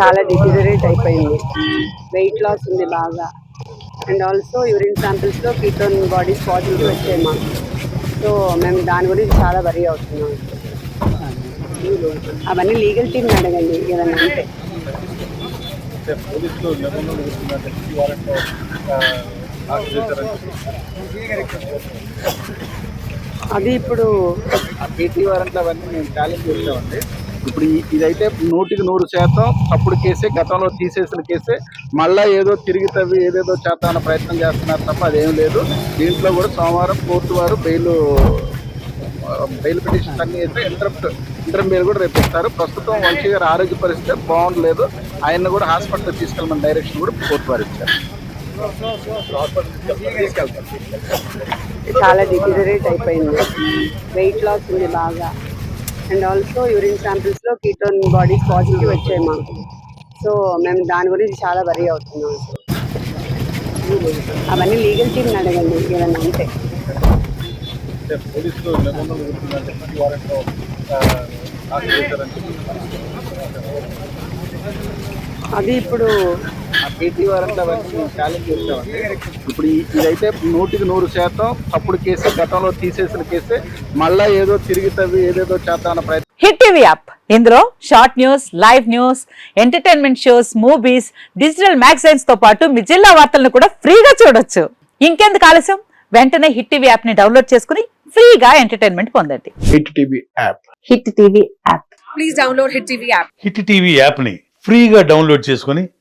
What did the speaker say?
చాలా డిటీరియరేట్ అయిపోయింది. Weight loss ఉంది బాగా. అండ్ ఆల్సో యూరిన్ శాంపిల్స్లో కీటోన్ బాడీస్ పాజిటివ్ వచ్చాయి మాకు. సో మేము దాని గురించి చాలా వరీ అవుతున్నాం. అవన్నీ లీగల్ టీమ్ అడగండి ఏదన్నా అంటే. అది ఇప్పుడు వారంట్లో అవన్నీ మేము ఛాలెంజ్ చేస్తామండి ఇప్పుడు ఇదైతే నూటికి నూరు శాతం తప్పుడు కేసే గతంలో తీసేసిన కేసే. మళ్ళా ఏదో తిరిగి తవ్వి ఏదేదో చేద్దామన్న ప్రయత్నం చేస్తున్నారు తప్ప అదేం లేదు. దీంట్లో కూడా సోమవారం కోర్టు వారు బెయిల్ బెయిల్ పిటిషన్ అన్ని అయితే ఇంటరప్ట్ ఇంటర్ బెయిల్ కూడా రేపు ఇస్తారు. ప్రస్తుతం వంశీ గారి ఆరోగ్య పరిస్థితి బాగుండలేదు. ఆయన్ని కూడా హాస్పిటల్ తీసుకెళ్ళమని డైరెక్షన్ కూడా కోర్టు వారు ఇచ్చారు. చాలా డిటీరియరేట్ అయిపోయింది. వెయిట్ లాస్ ఉంది బాగా. అండ్ ఆల్సో యూరిన్ శాంపిల్స్లో కీటోన్ బాడీస్ పాజిటివ్ వచ్చాయి మాకు. సో మేము దాని గురించి చాలా వరీ అవుతున్నాం. అవన్నీ లీగల్ టీమ్ అడగండి ఏదన్నా అంటే అది ఇప్పుడు పీటీ వారంలో అవన్నీ ఛాలెంజ్ చేసామండి ఇప్పుడు ఇదైతే నూటికి నూరు శాతం తప్పుడు కేసే గతంలో తీసేసిన కేసే మళ్ళా ఏదో తిరిగి తవ్వి ఏదేదో చేద్దామన్న ప్రయత్నం. Hit TV app. ఇందులో short news live news entertainment shows movies digital మ్యాగజైన్స్తో పాటు మీ జిల్లా వార్తలను కూడా ఫ్రీగా చూడొచ్చు. ఇంకెందుకు ఆలస్యం? వెంటనే హిట్ టీవీ యాప్ని డౌన్లోడ్ చేసుకుని ఫ్రీగా ఎంటర్టైన్మెంట్ పొందండి. Hit TV app. Hit TV app. Hit TV యాప్ని ఫ్రీగా డౌన్లోడ్ చేసుకొని